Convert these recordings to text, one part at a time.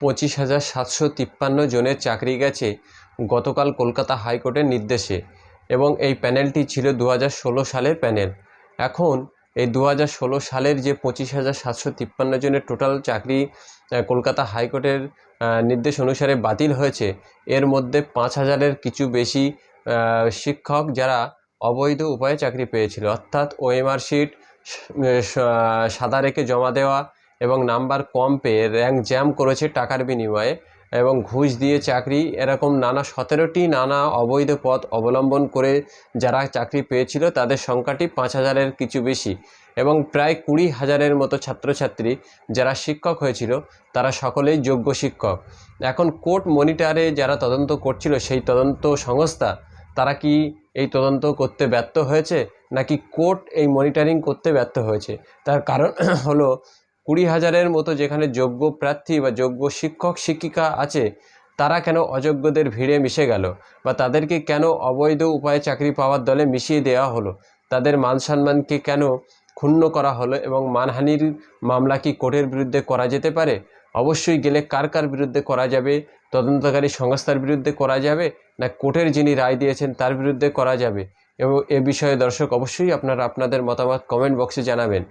পঁচিশ হাজার সাতশো তিপ্পান্ন জনের চাকরি গেছে গতকাল কলকাতা হাইকোর্টের নির্দেশে এবং এই প্যানেলটি ছিল দু হাজার ষোলো সালের প্যানেল। এখন এই দু হাজার ষোলো সালের যে পঁচিশ হাজার সাতশো তিপ্পান্ন জনের টোটাল চাকরি কলকাতা হাইকোর্টের নির্দেশ অনুসারে বাতিল হয়েছে, এর মধ্যে পাঁচ হাজারের কিছু বেশি শিক্ষক যারা অবৈধ উপায়ে চাকরি পেয়েছিল। অর্থাৎ ওএমআর শিট সাদা রেখে জমা দেওয়া এবং নাম্বার কম পেয়ে র্যাঙ্ক জ্যাম করেছে টাকার বিনিময়ে এবং ঘুষ দিয়ে চাকরি, এরকম নানা সতেরোটি নানা অবৈধ পথ অবলম্বন করে যারা চাকরি পেয়েছিল তাদের সংখ্যাটি পাঁচ হাজারের কিছু বেশি এবং প্রায় কুড়ি হাজারের মতো ছাত্রছাত্রী যারা শিক্ষক হয়েছিল তারা সকলেই যোগ্য শিক্ষক। এখন কোর্ট মনিটারে যারা তদন্ত করছিল সেই তদন্ত সংস্থা, তারা কি এই তদন্ত করতে ব্যর্থ হয়েছে নাকি কোর্ট এই মনিটরিং করতে ব্যর্থ হয়েছে? তার কারণ হলো কুড়ি হাজারের মতো যেখানে যোগ্য প্রার্থী বা যোগ্য শিক্ষক, শিক্ষিকা আছে, তারা কেন অযোগ্যদের ভিড়ে মিশে গেল বা তাদেরকে কেন অবৈধ উপায়ে চাকরি পাওয়ার দলে মিশিয়ে দেওয়া হলো? তাদের মান সম্মানকে কেন ক্ষুণ্ণ করা হলো এবং মানহানির মামলা কি কোর্টের বিরুদ্ধে করা যেতে পারে? অবশ্যই গেলে কার কার বিরুদ্ধে করা যাবে? তদন্তকারী সংস্থার বিরুদ্ধে করা যাবে? না কোর্টের যিনি রায় দিয়েছেন, তার বিরুদ্ধে করা যাবে? এবং এ বিষয়ে দর্শক অবশ্যই আপনারা আপনাদের মতামত কমেন্ট বক্সে জানাবেন।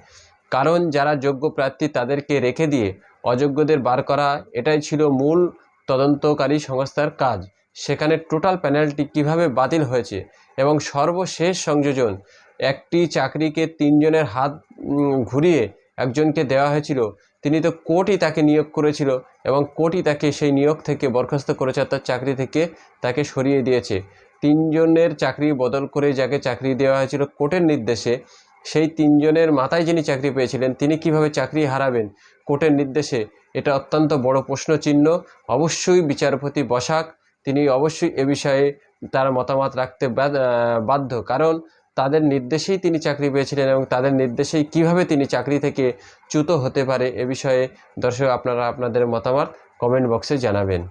কারণ যারা যোগ্য প্রার্থী তাদেরকে রেখে দিয়ে অযোগ্যদের বার করা, এটাই ছিল মূল তদন্তকারী সংস্থার কাজ। সেখানে টোটাল প্যানেলটি কীভাবে বাতিল হয়েছে এবং সর্বশেষ সংযোজন, একটি চাকরিকে তিনজনের হাত ঘুরিয়ে একজনকে দেওয়া হয়েছিল। তিনি তো কোর্টই তাকে নিয়োগ করেছিল এবং কোর্টই তাকে সেই নিয়োগ থেকে বরখাস্ত করেছে, অর্থাৎ চাকরি থেকে তাকে সরিয়ে দিয়েছে। তিনজনের চাকরি বদল করে যাকে চাকরি দেওয়া হয়েছিল কোর্টের নির্দেশে সেই তিনজনের মাথায় যিনি চাকরি পেয়েছিলেন, তিনি কীভাবে চাকরি হারাবেন কোর্টের নির্দেশে, এটা অত্যন্ত বড় প্রশ্নচিহ্ন। অবশ্যই বিচারপতি বসাক, তিনি অবশ্যই এ বিষয়ে তার মতামত রাখতে বাধ্য। কারণ তাদের নির্দেশেই তিনি চাকরি পেয়েছিলেন এবং তাদের নির্দেশেই কীভাবে তিনি চাকরি থেকে চ্যুত হতে পারে এ বিষয়ে দর্শক আপনারা আপনাদের মতামত কমেন্ট বক্সে জানাবেন।